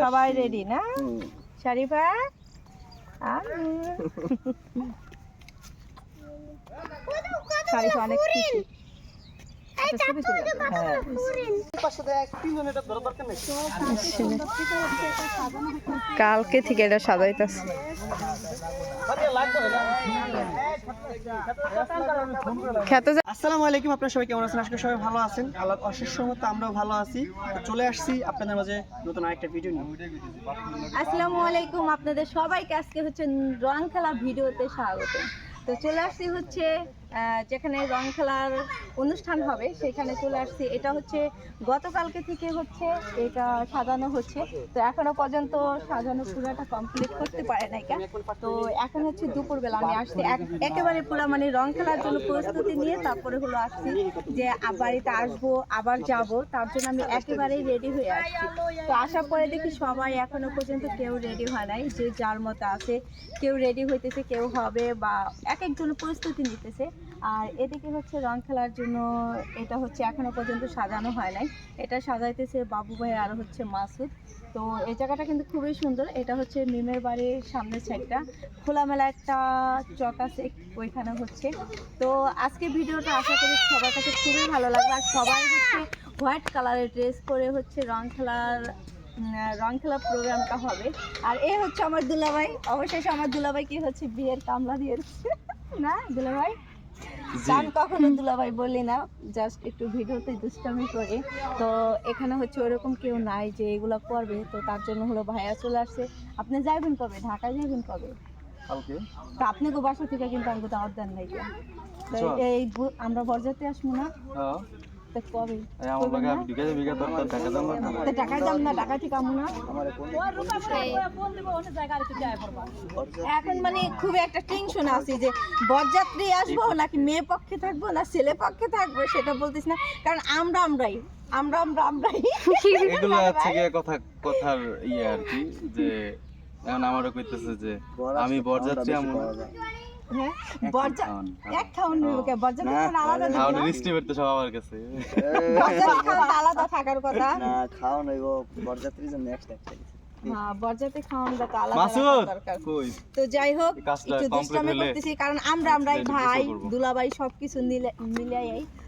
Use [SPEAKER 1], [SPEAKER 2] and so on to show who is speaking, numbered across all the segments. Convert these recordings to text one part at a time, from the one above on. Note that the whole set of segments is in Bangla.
[SPEAKER 1] সবাই
[SPEAKER 2] আসছি।
[SPEAKER 1] রেডি না। শরীফা? শরীফা অনেক খুশি একটা ছবি তুলে দাও।
[SPEAKER 2] হ্যাঁ।
[SPEAKER 1] কালকে থেকে এটা সাজাইতেছে।
[SPEAKER 2] আসসালামু আলাইকুম আপনারা সবাই কেমন আছেন? আজকে সবাই ভালো আছেন। আল্লাহ অশেষ মতো আমরাও ভালো আছি। তো চলে আসছি আপনাদের মাঝে নতুন আরেকটা ভিডিও নিয়ে।
[SPEAKER 1] আসসালামু আলাইকুম আপনাদের সবাইকে। আজকে হচ্ছে রং খেলা ভিডিওতে স্বাগত। তো চলে আসছি হচ্ছে যেখানে রং খেলার অনুষ্ঠান হবে, সেখানে চলে আসছি। এটা হচ্ছে গতকালকে থেকে হচ্ছে, এটা সাজানো হচ্ছে। তো এখনও পর্যন্ত সাজানো পুরোটা কমপ্লিট করতে পারে নাই কেন তো এখন হচ্ছে দুপুরবেলা আমি আসছি। একেবারে পুরো মানে রং খেলার জন্য প্রস্তুতি নিয়ে তারপরে হলো আসছি যে বাড়িতে আসব, আবার যাব। তার জন্য আমি একেবারেই রেডি হয়ে আসছি। তো আসার পরে দেখি সবাই এখনও পর্যন্ত কেউ রেডি হয় নাই, যে যার মতো আছে। কেউ রেডি হইতেছে, কেউ হবে বা এক একজন প্রস্তুতি নিতেছে। আর এদিকে হচ্ছে রং খেলার জন্য এটা হচ্ছে এখনও পর্যন্ত সাজানো হয় নাই। এটা সাজাইতেছে বাবু ভাই আর হচ্ছে মাসুদ। তো এই জায়গাটা কিন্তু খুবই সুন্দর। এটা হচ্ছে মিমের বাড়ির সামনের সাইডটা খোলামেলা একটা চক আছে ওইখানে হচ্ছে। তো আজকে ভিডিওটা আশা করি সবার কাছে খুবই ভালো লাগবে। আর সবাই হচ্ছে হোয়াইট কালারের ড্রেস পরে হচ্ছে রং খেলার রং খেলার প্রোগ্রামটা হবে। আর এ হচ্ছে আমার দুলাভাই। অবশেষে আমার দুলাভাই কি হচ্ছে বিয়ের কামলা দিয়ে দিচ্ছে। না, দুলাভাই? গান কখনো দুলাভাই বলি না জাস্ট একটু ভিডিওতে দুষ্টামি করে। তো এখানে হচ্ছে ওরকম কেউ নাই যে এগুলো করবে তো তার জন্য হলো ভাইয়া চলে আসছে। আপনি যাইবেন কবে? ঢাকায় যাইবেন কবে?
[SPEAKER 2] কালকে।
[SPEAKER 1] তো আপনি গো বাসা থেকে কিন্তু আমাকে দাওয়াত দেন নাই
[SPEAKER 2] চল।
[SPEAKER 1] এই আমরা বরযাত্রী আসব না।
[SPEAKER 2] হ্যাঁ।
[SPEAKER 1] তো কবে?
[SPEAKER 2] আমার লাগে আমি ঢুকে বিঘা তোর তোর টাকা দাম না?
[SPEAKER 1] তো দাম না টাকা ঠিক আমু না? এখন মানে খুব একটা টেনশন আছে যে বরযাত্রী আসব নাকি মেয়ে পক্ষে থাকব না ছেলে পক্ষে থাকব সেটা বলতেছি না। কারণ আমরা আমরাই আমরা আমরা আমরাই।
[SPEAKER 3] এগুলো হচ্ছে গিয়ে কথা কথার ইয়ে আর কি যে এখন আমারও কইতেছে যে আমি বরযাত্রী আমি
[SPEAKER 1] হ্যাঁ? এক আলাদা?
[SPEAKER 3] সব আমার কাছে।
[SPEAKER 1] তো আলাদা থাকার কথা।
[SPEAKER 2] না জন্য
[SPEAKER 1] তো তো যাই হোক একটু দুষ্টামি করতেছি কারণ আমরা আমরাই ভাই দুলাভাই সবকিছু মিলিয়ে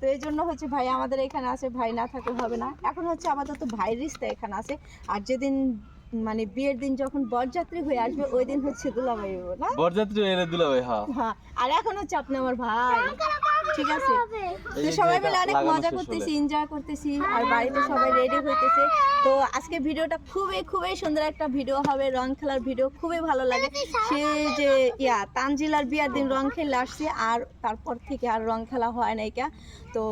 [SPEAKER 1] তো এই জন্য হচ্ছে ভাই আমাদের এখানে আছে ভাই না থাকলে হবে না। এখন হচ্ছে আপাতত ভাই রিস্তা এখানে আছে। আর যেদিন মানে বিয়ের দিন যখন বরযাত্রী হয়ে আসবে ওই দিন হচ্ছে দুলাভাই হব না?
[SPEAKER 3] বরযাত্রী এনে দিলা ভাই হ্যাঁ।
[SPEAKER 1] হ্যাঁ আর এখন হচ্ছে আপনি আমার ভাই। ঠিক আছে? তো সবাই মিলে অনেক মজা করতেছি এনজয় করতেছি আর বাড়িতে সবাই রেডি হইতেছে। তো আজকে ভিডিওটা খুবই খুবই সুন্দর একটা ভিডিও হবে রং খেলার ভিডিও খুবই ভালো লাগে। সে যে ইয়া তানজিলার বিয়ার দিন রং খেলে আসছে আর তারপর থেকে আর রং খেলা হয় নাই কা। তো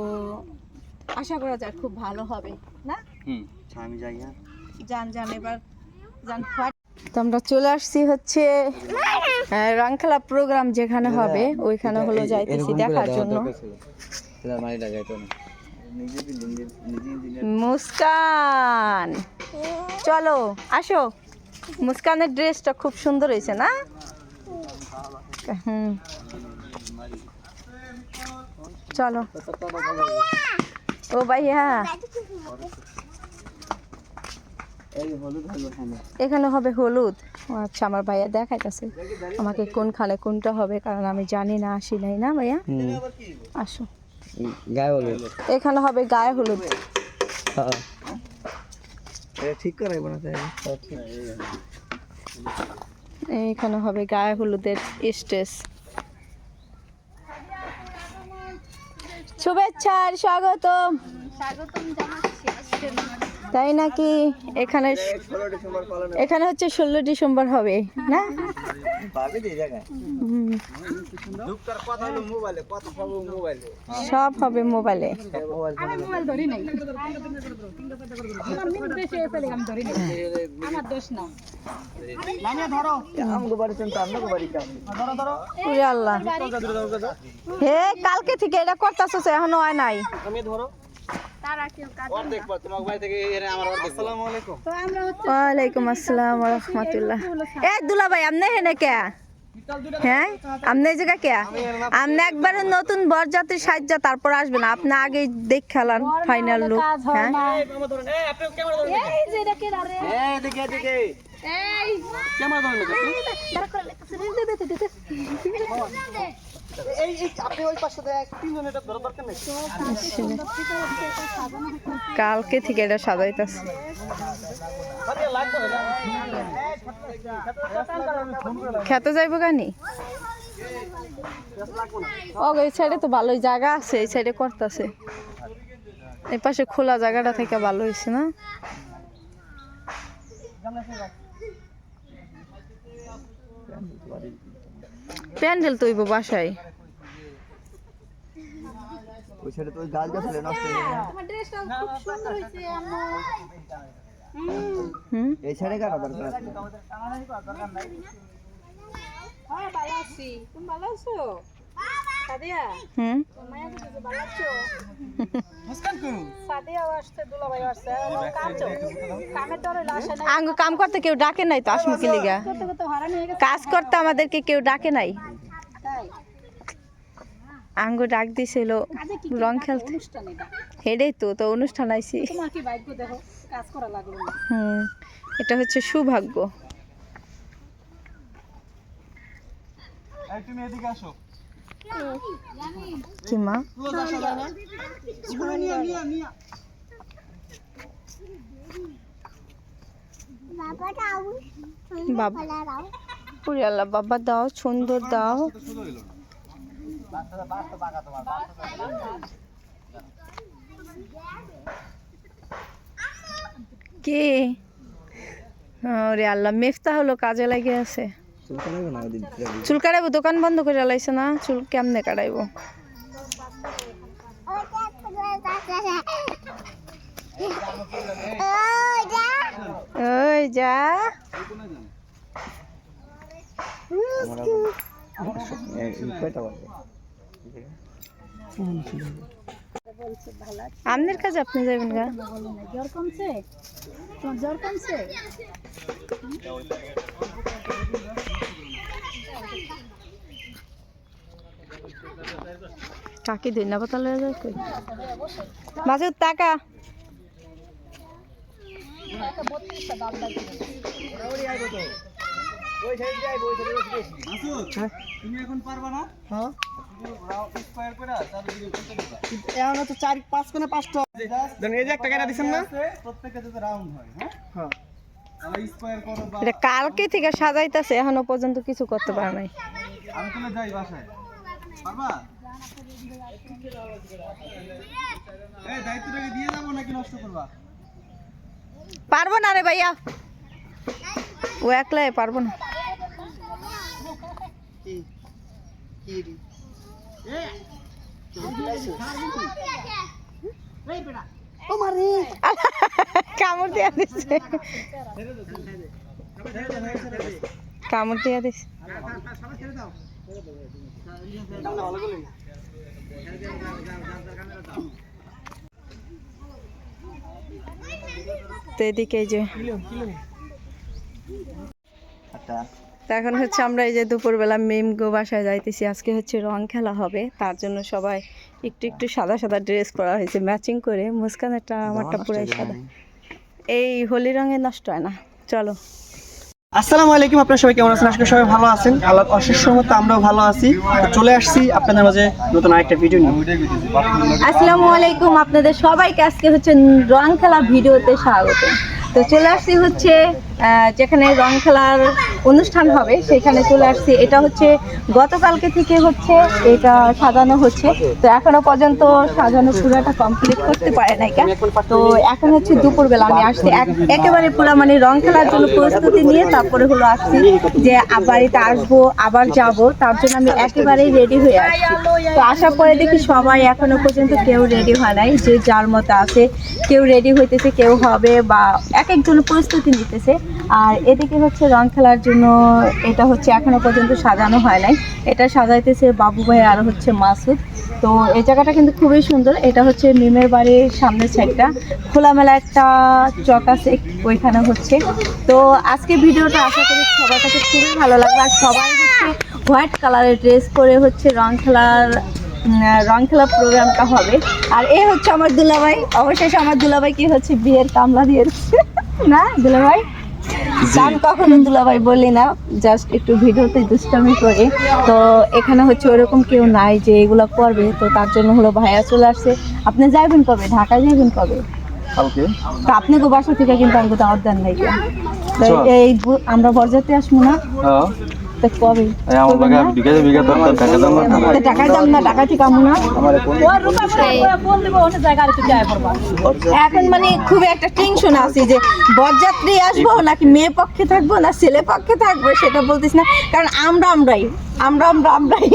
[SPEAKER 1] আশা করা যায় খুব ভালো হবে না?
[SPEAKER 3] হুম।
[SPEAKER 2] আমি যাই হ্যাঁ।
[SPEAKER 1] যান যান এবার তো আমরা চলে আসছি হচ্ছে রং খেলা প্রোগ্রাম যেখানে হবে ওইখানে হলো যাইতেছি দেখার জন্য। মুস্কান! চলো আসো। মুস্কানের ড্রেসটা খুব সুন্দর হয়েছে না? হুম। চলো। ও ভাইয়া
[SPEAKER 2] এই হলুদ হলুদ হ্যাঁ
[SPEAKER 1] এখানে হবে হলুদ। ও আচ্ছা আমার ভাইয়া দেখাইতেছে। আমাকে কোন খালে কোনটা হবে কারণ আমি জানি না আসি নাই না ভাইয়া? আসো।
[SPEAKER 2] গায়ে হলুদ।
[SPEAKER 1] এখানে হবে গায়ে হলুদ।
[SPEAKER 2] হ্যাঁ। ঠিক করে না
[SPEAKER 1] এখানে হবে গায়ে হলুদের স্টেজ। শুভেচ্ছা আর স্বাগতম তাই নাকি? এখানে এখানে হচ্ছে ষোলো ডিসেম্বর হবে, না?
[SPEAKER 2] সব
[SPEAKER 1] হবে মোবাইলে। হে, কালকে থেকে এটা করতেছো এখনও হয় নাই।
[SPEAKER 2] ধরো
[SPEAKER 1] ওয়ালাইকুম আসসালাম রহমতুল্লাহ এ দুলা ভাই আপনি হেনে কে হ্যাঁ আপনি এই জায়গা কে আপনি একবারে নতুন বরযাত্রী সাহায্য তারপর আসবেন আপনি আগে দেখ খেলান ফাইনাল লুক হ্যাঁ
[SPEAKER 2] এই দেখে দেখে ক্যামেরা ধরেন না এই এই আপনি ওই পাশে তিনজন এটা ধরা দরকার নেই।
[SPEAKER 1] কালকে থেকে এটা সাজাইতেছে। খেতে যাইবো কানি ও এই সাইডে তো ভালোই জায়গা আছে এই সাইডে করতেছে। এই পাশে খোলা জায়গাটা থেকে ভালো হয়েছে না? প্যান্ডেল তৈব বাসায়।
[SPEAKER 2] ওই সাইডে তো গাছ গাছ নষ্ট হয়ে
[SPEAKER 1] হুম?
[SPEAKER 2] এই সাইডে কাটা দরকার আছে?
[SPEAKER 1] হুম? আঙ্গু কাম করতে কেউ ডাকে নাই তো আসমুখী লিগা কাজ করতে আমাদেরকে কেউ ডাকে নাই। আঙ্গু ডাক দিছিল রং খেলতে। হেডেই তো তো অনুষ্ঠান আইছি। হুম এটা হচ্ছে সৌভাগ্য।
[SPEAKER 2] তুমি এদিকে আসো।
[SPEAKER 1] কি মা বাবা বাবা দাও, সুন্দর দাও। কে? রে আল্লাহ মেফতা হলো কাজে লাগে আছে। চুল কাটাইবো দোকান বন্ধ করে লাইছে না? চুল কেমনে কাটাইবো ওই যা। আপনার কাছে আপনি যাবেন গা।
[SPEAKER 4] জ্বর কমছে তোমার জ্বর কমছে
[SPEAKER 1] কাকি ধন্যবাদ লয়ে যায় কই বাসু টাকা
[SPEAKER 2] ওই সাইডে যাই ওই সাইডে বেশি তুমি এখন পারবা না? হ্যাঁ। এখন তো চার পাঁচ কোণে পাঁচটা। এই যে একটা কেটে দিছেন না? প্রত্যেকটা যাতে রাউন্ড হয় হ্যাঁ? হ্যাঁ।
[SPEAKER 1] এটা কালকে থেকে সাজাইতাছে এখনও পর্যন্ত কিছু করতে পারে নাই।
[SPEAKER 2] আমি তুলে যাই বাসায়? পারবা? এই দায়িত্বটাকে দিয়ে যাব নাকি নষ্ট করবা?
[SPEAKER 1] পারব না রে ভাইয়া। ও একলাই পারব না।
[SPEAKER 2] কি? কি
[SPEAKER 1] কামড় দিয়া দিচ্ছে কামড় দিয়া দিচ্ছে তো এদিকে যে এখন হচ্ছে আমরা এই যে দুপুরবেলা মেম গো বাসায় যাইতেছি। আজকে হচ্ছে রং খেলা হবে তার জন্য সবাই একটু একটু সাদা সাদা ড্রেস পরা হয়েছে ম্যাচিং করে। মুস্কানেরটা আমারটা পুরাই সাদা। এই হোলি রঙে নষ্ট হয় না। চলো।
[SPEAKER 2] আসসালামু আলাইকুম আপনারা সবাই কেমন আছেন? আজকে সবাই ভালো আছেন? আল্লাহ অশেষ মতো আমরাও ভালো আছি। তো চলে আসছি আপনাদের মাঝে নতুন আরেকটা ভিডিও নিয়ে।
[SPEAKER 1] আসসালামু আলাইকুম আপনাদের সবাইকে। আজকে হচ্ছে রং খেলা ভিডিওতে স্বাগত। তো চলে আসছি হচ্ছে যেখানে রং খেলার অনুষ্ঠান হবে, সেখানে চলে আসছি। এটা হচ্ছে গতকালকে থেকে হচ্ছে, এটা সাজানো হচ্ছে। তো এখনও পর্যন্ত সাজানো পুরোটা কমপ্লিট করতে পারে নাই তো এখন হচ্ছে দুপুরবেলা আমি আসছি। এক- একেবারে পুরো মানে রং খেলার জন্য প্রস্তুতি নিয়ে তারপরে হলো আসছি যে বাড়িতে আসব, আবার যাব। তার জন্য আমি একেবারেই রেডি হয়ে আসছি। তো আসার পরে দেখি সবাই এখনও পর্যন্ত কেউ রেডি হয় নাই। যে যার মতো আছে, কেউ রেডি হইতেছে, কেউ হবে বা এক একজন প্রস্তুতি নিতেছে। আর এদিকে হচ্ছে রং খেলার জন্য এটা হচ্ছে এখনও পর্যন্ত সাজানো হয় নাই। এটা সাজাইতেছে বাবু ভাই আর হচ্ছে মাসুদ। তো এই জায়গাটা কিন্তু খুবই সুন্দর। এটা হচ্ছে মিমের বাড়ির সামনের সাইডটা। খোলামেলা একটা চক আছে ওইখানে হচ্ছে। তো আজকে ভিডিওটা আশা করি সবার কাছে খুবই ভালো লাগবে। আর সবাই হচ্ছে হোয়াইট কালারের ড্রেস পরে হচ্ছে রং খেলার রং খেলা প্রোগ্রামটা হবে। আর এ হচ্ছে আমার দুলাভাই। অবশেষে আমার দুলাভাই কি হচ্ছে বিয়ের কামলা দিয়েছে। না, দুলাভাই? গান কখনো দুলাভাই বলি না জাস্ট একটু ভিডিওতে দুষ্টামি করে। তো এখানে হচ্ছে ওরকম কেউ নাই যে এগুলো করবে তো তার জন্য হলো ভাইয়া চলে আসছে। আপনি যাইবেন কবে? ঢাকায় যাইবেন কবে?
[SPEAKER 3] কালকে।
[SPEAKER 1] তো আপনি তো বাসা থেকে কিন্তু আমাকে দাওয়াত দেন নাই তো এই আমরা বরজাতে আসব না? কবে?
[SPEAKER 3] আমার লাগে আমি বিকালে বিকাল দরকার টাকা দাম না
[SPEAKER 1] তো দাম না টাকা ঠিক আমু না? এখন মানে খুব একটা টেনশন আছে যে বরযাত্রী আসব নাকি মেয়ে পক্ষে থাকব না ছেলে পক্ষে থাকব সেটা বলতিস না। কারণ আমরা আমরাই আমরা আমরা আমরাই।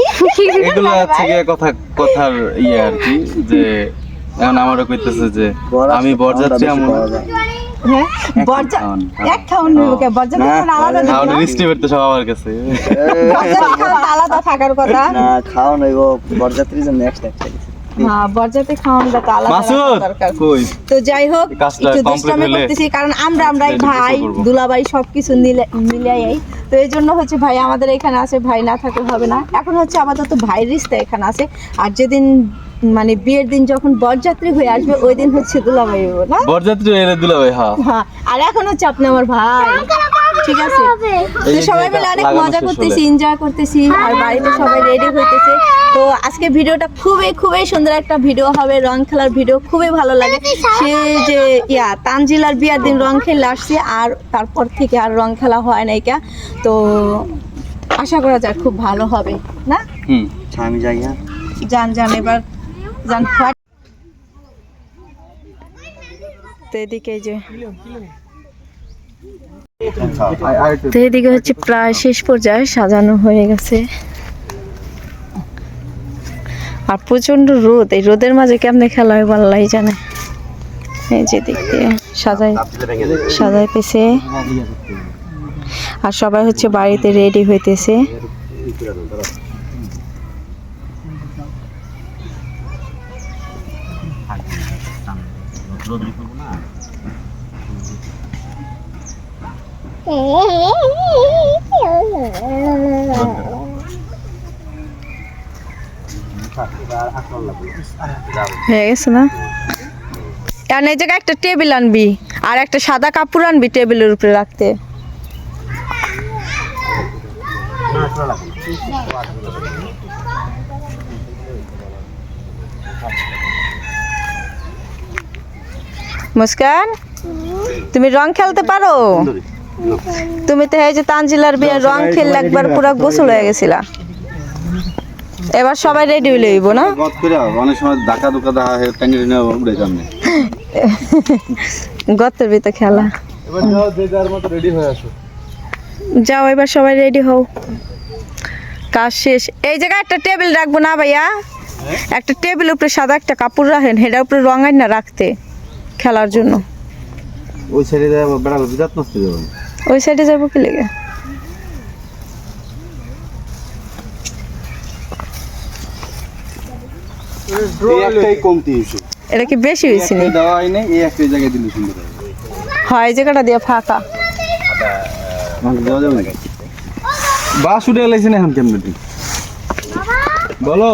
[SPEAKER 3] এগুলো হচ্ছে কথা কথার ইয়ে আর কি যে এখন আমারও কইতেছে যে আমি বরযাত্রী এমন
[SPEAKER 1] হ্যাঁ? বরজা এক নেব কে আলাদা?
[SPEAKER 3] সব আমার কাছে।
[SPEAKER 1] আলাদা থাকার কথা।
[SPEAKER 2] না জন্য নেক্সট একটা
[SPEAKER 1] হ্যাঁ তো তো যাই হোক একটু দুষ্টামি করতেছি কারণ আমরা আমরাই ভাই। দুলাভাই সবকিছু মিলাই তো এই জন্য হচ্ছে ভাই আমাদের এখানে আছে ভাই না থাকলে হবে না। এখন হচ্ছে আপাতত ভাই রিস্তা এখানে আছে। আর যেদিন মানে বিয়ের দিন যখন বরযাত্রী হয়ে আসবে ওই দিন হচ্ছে দুলাভাই হব না?
[SPEAKER 3] বরযাত্রী এনে দিল ভাই হ্যাঁ।
[SPEAKER 1] হ্যাঁ আর এখন হচ্ছে আপনি আমার ভাই। ঠিক আছে? সবাই মিলে অনেক মজা করতেছি এনজয় করতেছি আর বাড়িতে সবাই রেডি হইতেছে। তো আজকে ভিডিওটা খুবই খুবই সুন্দর একটা ভিডিও হবে রং খেলার ভিডিও খুবই ভালো লাগে। সে যে ইয়া তানজিলার বিয়ার দিন রং খেলে আসছে আর তারপর থেকে আর রং খেলা হয় নাই কা তো আশা করা যায় খুব ভালো হবে না?
[SPEAKER 3] হুম।
[SPEAKER 2] আমি যাই হ্যাঁ।
[SPEAKER 1] যান যান এবার তো এদিকে হচ্ছে প্রায় শেষ পর্যায়ে সাজানো হয়ে গেছে। আর প্রচণ্ড রোদ, এই রোদের মাঝে কেমনে খেলা হয় আল্লাহ জানে। এই যে দিক দিয়ে সাজাই সাজাইতেছে। আর সবাই হচ্ছে বাড়িতে রেডি হইতেছে। একটা টেবিল আনবি আর একটা সাদা কাপড় আনবি টেবিলের উপরে রাখতে। মুস্কান তুমি রং খেলতে পারো? তুমি তো এই যে তানজিলার বিয়ে রং খেললে একবার পুরো গোসল হয়ে গেছিলা। এবার সবাই রেডি হইলে হইব না?
[SPEAKER 3] গত করে অনেক সময় ধাক্কা ধুকা হয় টাঙ্গি টেনে উড়ে যাবে
[SPEAKER 1] গতের ভিতরে খেলা।
[SPEAKER 3] এবার যাও যে যার মতো রেডি হয়ে আসো।
[SPEAKER 1] যাও এবার সবাই রেডি হও। কাজ শেষ। এই জায়গায় একটা টেবিল রাখব না ভাইয়া? একটা টেবিল উপরে সাদা একটা কাপড় রাখেন সেটার উপরে রঙাই না রাখতে। খেলার জন্য।
[SPEAKER 3] ওই সাইডে বেড়ালে বিরাট নষ্ট হয়ে
[SPEAKER 1] ওই সাইডে যাব কি লেগে?
[SPEAKER 3] একটাই কমতি হয়েছে।
[SPEAKER 1] এটা কি বেশি হয়েছে নি?
[SPEAKER 3] দেওয়া হয় নাই এই একটা জায়গায় দিলে সুন্দর
[SPEAKER 1] হয় এই জায়গাটা দিয়ে ফাঁকা।
[SPEAKER 3] দেওয়া যাবে নাকি? বাস উঠে গেলেছেন এখন কেমন বলো।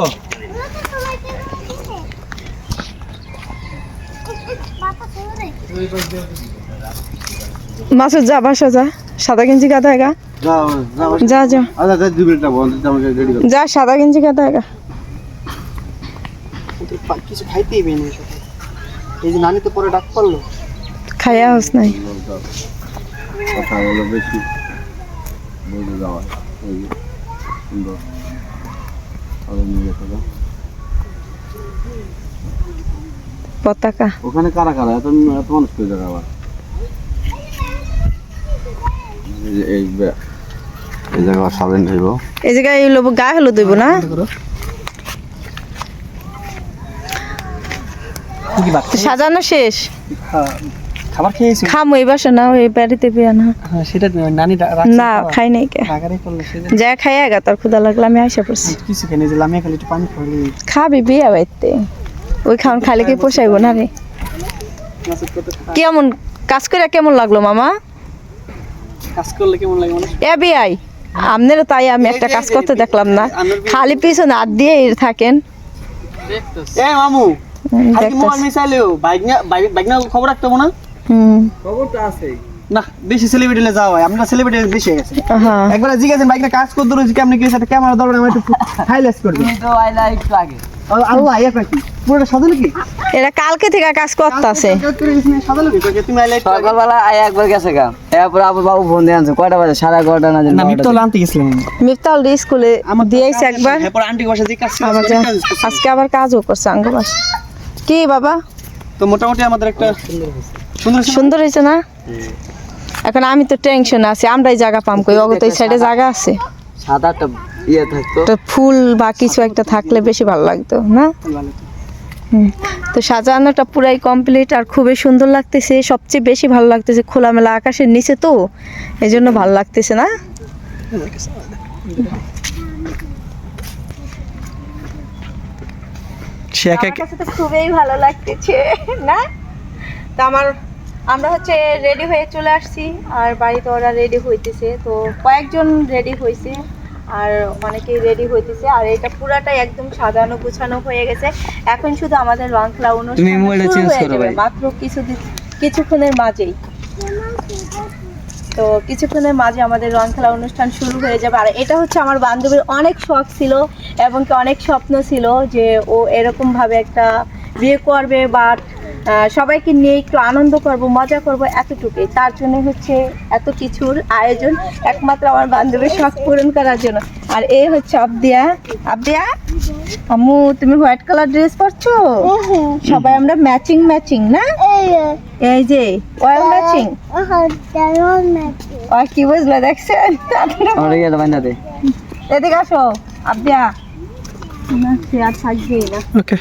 [SPEAKER 1] মাসুদ যা বাসা যা। সাদা গেঞ্জি কাদা গা
[SPEAKER 3] যাও যাও
[SPEAKER 1] যা যা।
[SPEAKER 3] আচ্ছা আচ্ছা দু মিনিট বন্ধ আমাকে রেডি
[SPEAKER 1] যা সাদা গেঞ্জি কাদা গা
[SPEAKER 2] কিছু খাইতেই পেয়ে নেই এই যে নানি তো পরে ডাক পড়ল।
[SPEAKER 1] খাইয়া হস নাই।
[SPEAKER 3] কথা বলো বেশি বুঝে যাওয়া। এই যে, সুন্দর আরও নিয়ে যেতে দাও।
[SPEAKER 1] পতাকা।
[SPEAKER 3] ওখানে কারা কারা? এত এত মানুষ করে যাবে আবার? এই এই জায়গা সাবেন হইব।
[SPEAKER 1] এই জায়গায় এই লোক গায়ে হলুদ দেবো না? সাজানো শেষ?
[SPEAKER 2] খাবার খেয়েছি?
[SPEAKER 1] খামো এই বাসা না ওই বাড়িতে বিয়া না।
[SPEAKER 2] হ্যাঁ সেটা নানি
[SPEAKER 1] না খাই নাই কে?
[SPEAKER 2] ঢাকারে
[SPEAKER 1] যা। খাই আগা তোর ক্ষুদা লাগলে আমি আইসা পড়ছি।
[SPEAKER 2] কিছু খালি একটু পানি
[SPEAKER 1] খাবি বিয়া বাইতে ওই খাওয়ান খালি কি পোষাইবো না রে? কেমন কাজ করে কেমন লাগল মামা?
[SPEAKER 2] কাজ করলে কেমন লাগে
[SPEAKER 1] এ বিয়াই আপনারও তাই আমি একটা কাজ করতে দেখলাম না। খালি পিছনে হাত দিয়ে থাকেন।
[SPEAKER 2] এ মামু না খবর না? বেশি সেলিব্রিটি যাওয়া হয়। আমরা সেলিব্রিটি বেশি গেছে। একবার জিজ্ঞাসেন বাইকটা কাজ করতে রয়েছে কেমন কি সাথে ক্যামেরা দরকার আমি একটু হাইলাইট করবি তো আই লাইক লাগে। আল্লাহ ইয়া কি পুরোটা সাজালো কি?
[SPEAKER 1] এরা কালকে থেকে কাজ করতেছে।
[SPEAKER 2] সাজালো কি? কই তুমি হাইলাইট
[SPEAKER 5] সকালবেলা আয় একবার গেছে গা। এরপর আবার বাবু ফোন দিয়ে আনছে। কয়টা বাজে? সাড়ে এগারোটা না
[SPEAKER 2] না আমি তো আনতে গেছিলাম
[SPEAKER 1] মিফতাল স্কুলে দিয়েছে একবার।
[SPEAKER 2] এরপর আন্টি বসে জিজ্ঞাসা
[SPEAKER 1] আবার আজকে আবার কাজও করছে আঙ্গ বাস। কি বাবা?
[SPEAKER 2] তো মোটামুটি আমাদের একটা সুন্দর
[SPEAKER 1] সুন্দর হয়েছে না? এখন আমি তো টেনশন আছি আমরাই জায়গা পাম কই? অগত এই সাইডে জায়গা আছে।
[SPEAKER 5] সাত আটটা ইয়ে থাকতো।
[SPEAKER 1] তো ফুল বা কিছু একটা থাকলে বেশি ভালো লাগতো না? তো সাজানোটা পুরাই কমপ্লিট আর খুবই সুন্দর লাগতেছে। সবচেয়ে বেশি ভালো লাগতেছে খোলামেলা আকাশের নিচে তো এই জন্য ভালো লাগতেছে না? খুবই ভালো লাগতেছে না? তো আমার আমরা হচ্ছে রেডি হয়ে চলে আসছি আর বাড়িতে ওরা রেডি হইতেছে তো কয়েকজন রেডি হয়েছে আর অনেকেই রেডি হইতেছে। আর এটা পুরাটাই একদম সাজানো গুছানো হয়ে গেছে। এখন শুধু আমাদের রং খেলা অনুষ্ঠান শুরু হয়ে
[SPEAKER 5] করো
[SPEAKER 1] যাবে।
[SPEAKER 5] ভাই।
[SPEAKER 1] মাত্র কিছুদিন কিছুক্ষণের মাঝেই। তো কিছুক্ষণের মাঝে আমাদের রং খেলা অনুষ্ঠান শুরু হয়ে যাবে। আর এটা হচ্ছে আমার বান্ধবীর অনেক শখ ছিল এবং কি অনেক স্বপ্ন ছিল যে ও এরকম ভাবে একটা বিয়ে করবে বা সবাইকে নিয়ে একটু আনন্দ করব মজা করব এতটুকুই। তার জন্য হচ্ছে এত কিছুর আয়োজন একমাত্র আমার বান্ধবীর শখ পূরণ করার জন্য। আর এ হচ্ছে আবদিয়া। আবদিয়া আম্মু তুমি হোয়াইট কালার ড্রেস পরছো? সবাই আমরা ম্যাচিং ম্যাচিং না? এই যে অয়েল ম্যাচিং আর কি বুঝলে দেখছেন? এদিকে আসো আবদিয়া। না সে আর থাকবেই না
[SPEAKER 2] ওকে